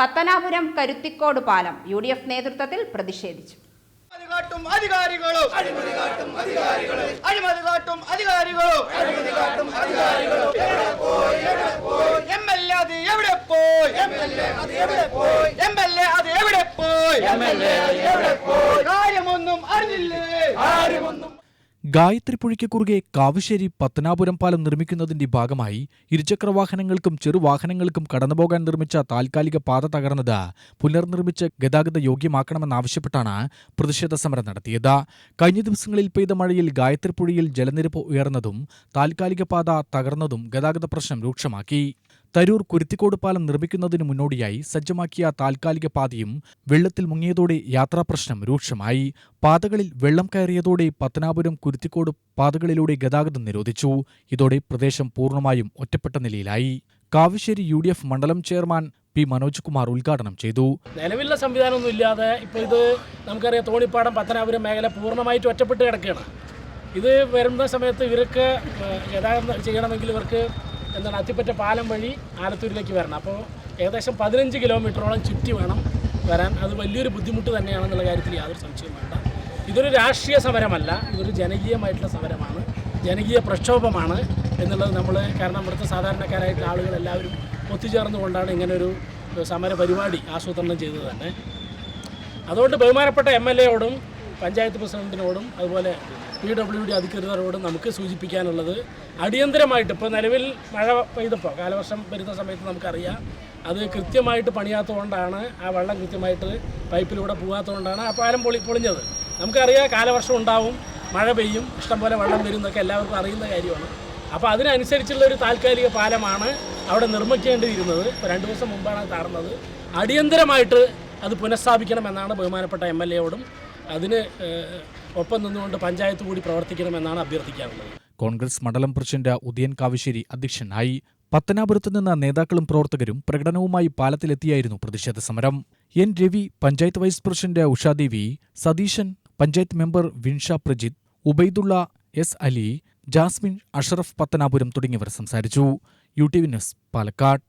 പത്തനാപുരം കരുത്തിക്കോട് പാലം U D F നേതൃത്വത്തിൽ പ്രതിഷേധിച്ചു. കാട്ടും അധികാരികളും. അഴിമതി കാട്ടും അധികാരികളും. അഴിമതി കാട്ടും അധികാരികളും അഴിമതി കാട്ടും അധികാരികളും എം എൽ എ അത് എവിടെ പോയി എം എൽ എ അത് എവിടെ പോയി? എം എൽ എ അത് എവിടെ പോയി? എം എൽ എ അത് എവിടെ പോയി? കാര്യമൊന്നും അറിഞ്ഞില്ലേ? കാര്യമൊന്നും ഗായത്രിപ്പുഴയ്ക്ക് കുറുകെ കാവശ്ശേരി പത്തനാപുരം പാലം നിർമ്മിക്കുന്നതിന്റെ ഭാഗമായി ഇരുചക്രവാഹനങ്ങൾക്കും ചെറുവാഹനങ്ങൾക്കും കടന്നുപോകാൻ നിർമ്മിച്ച താൽക്കാലിക പാത തകർന്നത് പുനർനിർമ്മിച്ച് ഗതാഗത യോഗ്യമാക്കണമെന്നാവശ്യപ്പെട്ടാണ് പ്രതിഷേധ സമരം നടത്തിയത്. കഴിഞ്ഞ ദിവസങ്ങളിൽ പെയ്ത മഴയിൽ ഗായത്രിപ്പുഴയിൽ ജലനിരപ്പ് ഉയർന്നതും താൽക്കാലിക പാത തകർന്നതും ഗതാഗത പ്രശ്നം രൂക്ഷമാക്കി. തരൂർ കുരുത്തിക്കോട് പാലം നിർമ്മിക്കുന്നതിന് മുന്നോടിയായി സജ്ജമാക്കിയ താൽക്കാലിക പാതയും വെള്ളത്തിൽ മുങ്ങിയതോടെ യാത്രാപ്രശ്നം രൂക്ഷമായി. പാതകളിൽ വെള്ളം കയറിയതോടെ പത്തനാപുരം കുരുത്തിക്കോട് പാതകളിലൂടെ ഗതാഗതം നിരോധിച്ചു. ഇതോടെ പ്രദേശം പൂർണമായും ഒറ്റപ്പെട്ട നിലയിലായി. കാവശ്ശേരി യു മണ്ഡലം ചെയർമാൻ പി മനോജ് കുമാർ ഉദ്ഘാടനം ചെയ്തു. നിലവിലുള്ള സംവിധാനമൊന്നും ഇല്ലാതെ ഇപ്പോൾ ഇത് നമുക്കറിയാം തോണിപ്പാടം പത്തനാപുരം മേഖല പൂർണമായിട്ട് ഒറ്റപ്പെട്ട് കിടക്കുകയാണ്. ഇത് വരുന്ന സമയത്ത് ഇവർക്ക് ഗതാഗതം ചെയ്യണമെങ്കിൽ ഇവർക്ക് എന്താണ് അത്തിപ്പറ്റ പാലം വഴി ആലത്തൂരിലേക്ക് വരണം. അപ്പോൾ ഏകദേശം പതിനഞ്ച് കിലോമീറ്ററോളം ചുറ്റി വേണം വരാൻ. അത് വലിയൊരു ബുദ്ധിമുട്ട് തന്നെയാണെന്നുള്ള കാര്യത്തിൽ യാതൊരു സംശയവും വേണ്ട. ഇതൊരു രാഷ്ട്രീയ സമരമല്ല. ഇതൊരു ജനകീയമായിട്ടുള്ള സമരമാണ്. ജനകീയ പ്രക്ഷോഭമാണ് എന്നുള്ളത് നമ്മൾ കാരണം ഇവിടുത്തെ സാധാരണക്കാരായിട്ടുള്ള ആളുകൾ എല്ലാവരും ഒത്തുചേർന്നുകൊണ്ടാണ് ഇങ്ങനൊരു സമര പരിപാടി ആസൂത്രണം ചെയ്തത് തന്നെ. അതുകൊണ്ട് ബഹുമാനപ്പെട്ട എം എൽ എയോടും പഞ്ചായത്ത് പ്രസിഡന്റിനോടും അതുപോലെ പി ഡബ്ല്യു ഡി അധികൃതരോടും നമുക്ക് സൂചിപ്പിക്കാനുള്ളത് അടിയന്തരമായിട്ട് ഇപ്പോൾ നിലവിൽ മഴ പെയ്തപ്പോൾ കാലവർഷം വരുന്ന സമയത്ത് നമുക്കറിയാം. അത് കൃത്യമായിട്ട് പണിയാത്തതുകൊണ്ടാണ് ആ വെള്ളം കൃത്യമായിട്ട് പൈപ്പിലൂടെ പോകാത്തതുകൊണ്ടാണ് ആ പാലം പൊളി പൊളിഞ്ഞത്. നമുക്കറിയാം കാലവർഷം ഉണ്ടാവും മഴ പെയ്യും ഇഷ്ടംപോലെ വെള്ളം വരും എന്നൊക്കെ എല്ലാവർക്കും അറിയുന്ന കാര്യമാണ്. അപ്പോൾ അതിനനുസരിച്ചുള്ള ഒരു താൽക്കാലിക പാലമാണ് അവിടെ നിർമ്മിക്കേണ്ടിയിരുന്നത്. ഇപ്പോൾ രണ്ട് ദിവസം മുമ്പാണ് അത് തകർന്നത് അടിയന്തരമായിട്ട് അത് പുനഃസ്ഥാപിക്കണമെന്നാണ് ബഹുമാനപ്പെട്ട എം എൽ എയോടും അതിന് ഒപ്പം നിന്നുകൊണ്ട് പഞ്ചായത്ത് കൂടി പ്രവർത്തിക്കണമെന്നാണ് അഭ്യർത്ഥിക്കാറുള്ളത് കോൺഗ്രസ് മണ്ഡലം പ്രസിഡന്റ് ഉദയൻ കാവശ്ശേരി അധ്യക്ഷനായി പത്തനാപുരത്ത് നിന്ന് നേതാക്കളും പ്രവർത്തകരും പ്രകടനവുമായി പാലത്തിലെത്തിയായിരുന്നു പ്രതിഷേധ സമരം. N Ravi panchayat vice president Ushadevi Satheesan panchayat member Vinsha Prajith Ubaidulla S Ali Jasmin Ashraf Pathanapuram തുടങ്ങിയവർ സംസാരിച്ചു. U T V news Palakkad.